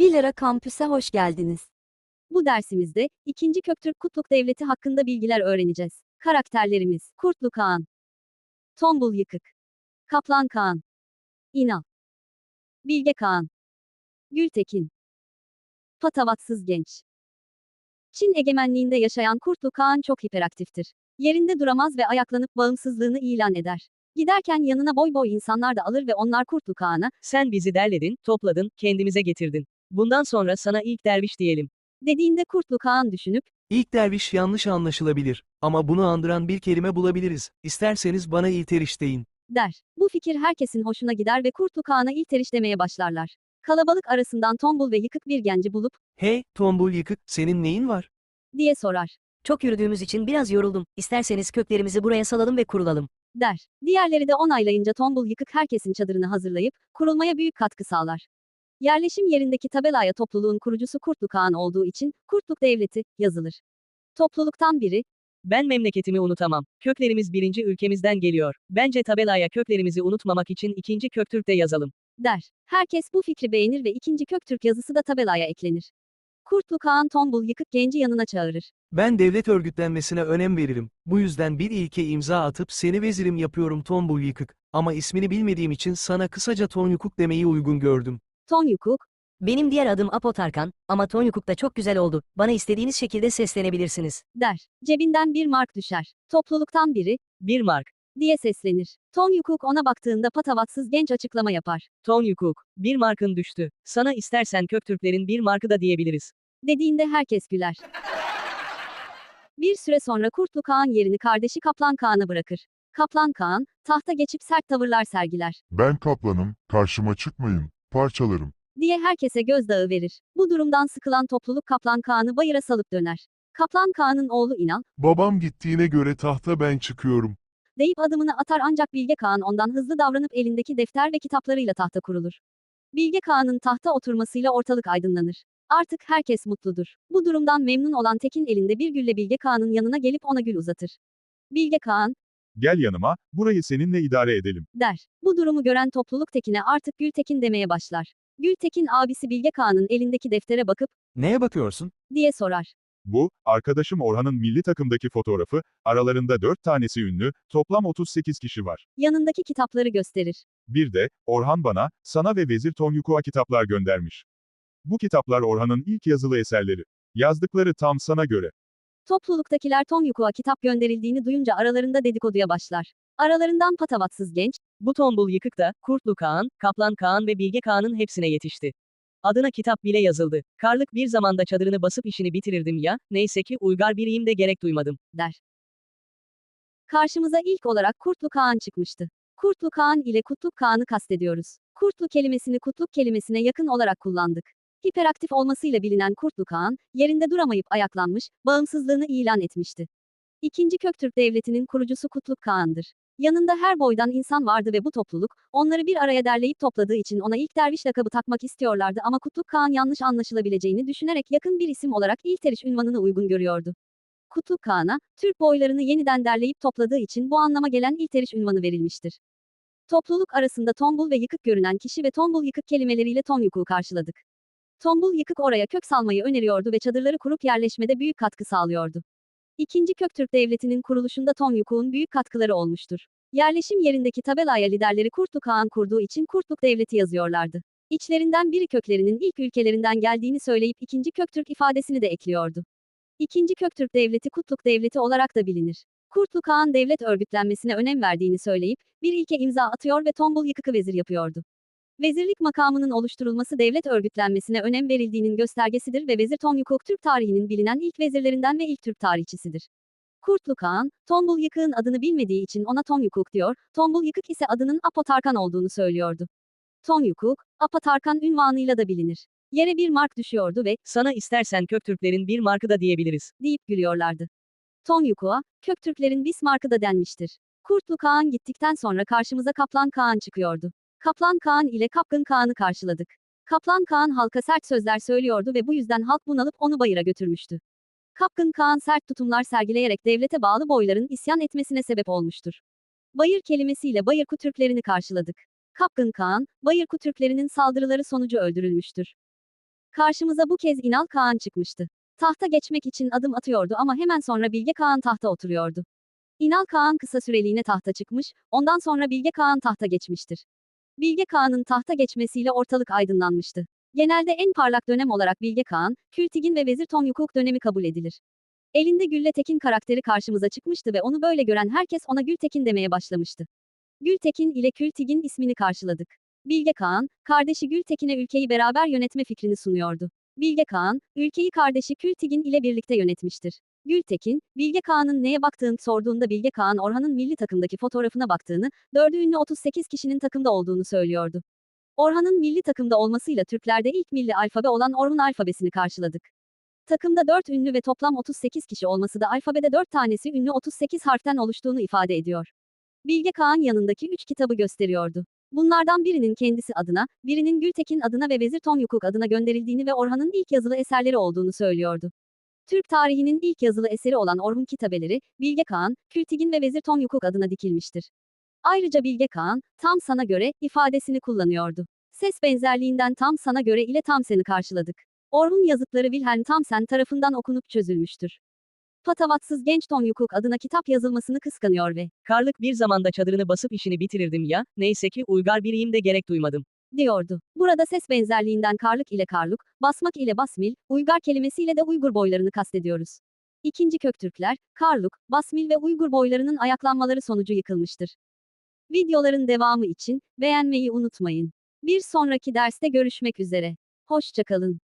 Villara Kampüs'e hoş geldiniz. Bu dersimizde, 2. Köktürk Kutluk Devleti hakkında bilgiler öğreneceğiz. Karakterlerimiz, Kurtlu Kağan, Tombul Yıkık, Kaplan Kağan, İnal, Bilge Kağan, Gültekin, Patavatsız Genç. Çin egemenliğinde yaşayan Kurtlu Kağan çok hiperaktiftir. Yerinde duramaz ve ayaklanıp bağımsızlığını ilan eder. Giderken yanına boy boy insanlar da alır ve onlar Kurtlu Kağan'a, Sen bizi derledin, topladın, kendimize getirdin. Bundan sonra sana ilk derviş diyelim. dediğinde Kurtlu Kağan düşünüp, İlk derviş yanlış anlaşılabilir ama bunu andıran bir kelime bulabiliriz. İsterseniz bana ilteriş deyin. der. Bu fikir herkesin hoşuna gider ve Kurtlu Kağan'a ilteriş demeye başlarlar. Kalabalık arasından tombul ve yıkık bir genci bulup, Hey, tombul yıkık, senin neyin var? diye sorar. Çok yürüdüğümüz için biraz yoruldum. İsterseniz köklerimizi buraya salalım ve kurulalım. der. Diğerleri de onaylayınca tombul yıkık herkesin çadırını hazırlayıp, kurulmaya büyük katkı sağlar. Yerleşim yerindeki tabelaya topluluğun kurucusu Kurtlu Kağan olduğu için, Kurtluk Devleti, yazılır. Topluluktan biri, Ben memleketimi unutamam. Köklerimiz birinci ülkemizden geliyor. Bence tabelaya köklerimizi unutmamak için ikinci Köktürk'te yazalım. der. Herkes bu fikri beğenir ve ikinci Köktürk yazısı da tabelaya eklenir. Kurtlu Kağan tombul yıkık genci yanına çağırır. Ben devlet örgütlenmesine önem veririm. Bu yüzden bir ilke imza atıp seni vezirim yapıyorum tombul yıkık. Ama ismini bilmediğim için sana kısaca Tonyukuk demeyi uygun gördüm. Ton Yukuk, Benim diğer adım Apotarkan ama Tonyukuk da çok güzel oldu. Bana istediğiniz şekilde seslenebilirsiniz. der. Cebinden bir mark düşer. Topluluktan biri, Bir mark. diye seslenir. Ton Yukuk ona baktığında patavatsız genç açıklama yapar. Ton Yukuk. Bir markın düştü. Sana istersen Köktürklerin bir markı da diyebiliriz. Dediğinde herkes güler. Bir süre sonra Kurtlu Kağan yerini kardeşi Kaplan Kağan'a bırakır. Kaplan Kağan, tahta geçip sert tavırlar sergiler. Ben kaplanım, karşıma çıkmayın, parçalarım. diye herkese gözdağı verir. Bu durumdan sıkılan topluluk Kaplan Kağan'ı bayıra salıp döner. Kaplan Kağan'ın oğlu İnal, Babam gittiğine göre tahta ben çıkıyorum. deyip adımını atar ancak Bilge Kağan ondan hızlı davranıp elindeki defter ve kitaplarıyla tahta kurulur. Bilge Kağan'ın tahta oturmasıyla ortalık aydınlanır. Artık herkes mutludur. Bu durumdan memnun olan Tekin elinde bir gülle Bilge Kağan'ın yanına gelip ona gül uzatır. Bilge Kağan, Gel yanıma, burayı seninle idare edelim. der. Bu durumu gören topluluk Tekin'e artık Gültekin demeye başlar. Gültekin abisi Bilge Kağan'ın elindeki deftere bakıp, Neye bakıyorsun? diye sorar. Bu, arkadaşım Orhan'ın milli takımdaki fotoğrafı, aralarında 4 tanesi ünlü, toplam 38 kişi var. Yanındaki kitapları gösterir. Bir de, Orhan bana, sana ve Vezir Tonyukuk'a kitaplar göndermiş. Bu kitaplar Orhan'ın ilk yazılı eserleri. Yazdıkları tam sana göre. Topluluktakiler Tom Yukuk'a kitap gönderildiğini duyunca aralarında dedikoduya başlar. Aralarından patavatsız genç, Bu tombul yıkık da, Kurtlu Kağan, Kaplan Kağan ve Bilge Kağan'ın hepsine yetişti. Adına kitap bile yazıldı. Karlık bir zamanda çadırını basıp işini bitirirdim ya, neyse ki uygar biriyim de gerek duymadım. der. Karşımıza ilk olarak Kurtlu Kağan çıkmıştı. Kurtlu Kağan ile Kutluk Kağan'ı kastediyoruz. Kurtlu kelimesini kutluk kelimesine yakın olarak kullandık. Hiperaktif olmasıyla bilinen Kurtlu Kağan, yerinde duramayıp ayaklanmış, bağımsızlığını ilan etmişti. İkinci Köktürk Devleti'nin kurucusu Kutluk Kağan'dır. Yanında her boydan insan vardı ve bu topluluk, onları bir araya derleyip topladığı için ona ilk derviş lakabı takmak istiyorlardı ama Kutluk Kağan yanlış anlaşılabileceğini düşünerek yakın bir isim olarak İlteriş ünvanını uygun görüyordu. Kutluk Kağan'a, Türk boylarını yeniden derleyip topladığı için bu anlama gelen İlteriş ünvanı verilmiştir. Topluluk arasında tombul ve yıkık görünen kişi ve tombul yıkık kelimeleriyle Tom Yukuk'u karşıladık. Tombul yıkık oraya kök salmayı öneriyordu ve çadırları kurup yerleşmede büyük katkı sağlıyordu. İkinci Köktürk Devleti'nin kuruluşunda Tom Yukuk'un büyük katkıları olmuştur. Yerleşim yerindeki tabelaya liderleri Kurtluk Kağan kurduğu için Kurtluk Devleti yazıyorlardı. İçlerinden biri köklerinin ilk ülkelerinden geldiğini söyleyip ikinci Köktürk ifadesini de ekliyordu. İkinci Köktürk Devleti Kutluk Devleti olarak da bilinir. Kurtlu Kağan devlet örgütlenmesine önem verdiğini söyleyip, bir ilke imza atıyor ve tombul yıkıkı vezir yapıyordu. Vezirlik makamının oluşturulması devlet örgütlenmesine önem verildiğinin göstergesidir ve Vezir Tom Yukuk Türk tarihinin bilinen ilk vezirlerinden ve ilk Türk tarihçisidir. Kurtlu Kağan, Tombul Yıkık'ın adını bilmediği için ona Tom Yukuk diyor, Tombul Yıkık ise adının Apotarkan olduğunu söylüyordu. Tom Yukuk, Apotarkan ünvanıyla da bilinir. Yere bir mark düşüyordu ve, Sana istersen Köktürklerin bir markı da diyebiliriz. deyip gülüyorlardı. Tom Yukuk'a, Köktürklerin Bismarck'ı da denmiştir. Kurtlu Kağan gittikten sonra karşımıza Kaplan Kağan çıkıyordu. Kaplan Kağan ile Kapkın Kağan'ı karşıladık. Kaplan Kağan halka sert sözler söylüyordu ve bu yüzden halk bunalıp onu bayıra götürmüştü. Kapkın Kağan sert tutumlar sergileyerek devlete bağlı boyların isyan etmesine sebep olmuştur. Bayır kelimesiyle Bayırku Türklerini karşıladık. Kapkın Kağan, Bayırku Türklerinin saldırıları sonucu öldürülmüştür. Karşımıza bu kez İnal Kağan çıkmıştı. Tahta geçmek için adım atıyordu ama hemen sonra Bilge Kağan tahta oturuyordu. İnal Kağan kısa süreliğine tahta çıkmış, ondan sonra Bilge Kağan tahta geçmiştir. Bilge Kağan'ın tahta geçmesiyle ortalık aydınlanmıştı. Genelde en parlak dönem olarak Bilge Kağan, Kültigin ve Vezir Tonyukuk dönemi kabul edilir. Elinde Gültekin karakteri karşımıza çıkmıştı ve onu böyle gören herkes ona Gültekin demeye başlamıştı. Gültekin ile Kültigin ismini karşıladık. Bilge Kağan, kardeşi Gültekin'e ülkeyi beraber yönetme fikrini sunuyordu. Bilge Kağan, ülkeyi kardeşi Kültigin ile birlikte yönetmiştir. Gültekin, Bilge Kağan'ın neye baktığını sorduğunda Bilge Kağan Orhan'ın milli takımdaki fotoğrafına baktığını, dördü ünlü 38 kişinin takımda olduğunu söylüyordu. Orhan'ın milli takımda olmasıyla Türklerde ilk milli alfabe olan Orhun alfabesini karşıladık. Takımda 4 ünlü ve toplam 38 kişi olması da alfabede 4 tanesi ünlü 38 harften oluştuğunu ifade ediyor. Bilge Kağan yanındaki 3 kitabı gösteriyordu. Bunlardan birinin kendisi adına, birinin Gültekin adına ve Vezir Tonyukuk adına gönderildiğini ve Orhan'ın ilk yazılı eserleri olduğunu söylüyordu. Türk tarihinin ilk yazılı eseri olan Orhun kitabeleri, Bilge Kağan, Kültigin ve Vezir Tonyukuk adına dikilmiştir. Ayrıca Bilge Kağan, tam sana göre, ifadesini kullanıyordu. Ses benzerliğinden tam sana göre ile tam seni karşıladık. Orhun yazıtları Wilhelm Tamsen tarafından okunup çözülmüştür. Patavatsız genç Tonyukuk adına kitap yazılmasını kıskanıyor ve Karlık bir zamanda çadırını basıp işini bitirirdim ya, neyse ki uygar biriyim de gerek duymadım. diyordu. Burada ses benzerliğinden karlık ile karluk, basmak ile basmil, uygar kelimesiyle de Uygur boylarını kastediyoruz. İkinci Köktürkler, Karluk, Basmil ve Uygur boylarının ayaklanmaları sonucu yıkılmıştır. Videoların devamı için beğenmeyi unutmayın. Bir sonraki derste görüşmek üzere. Hoşçakalın.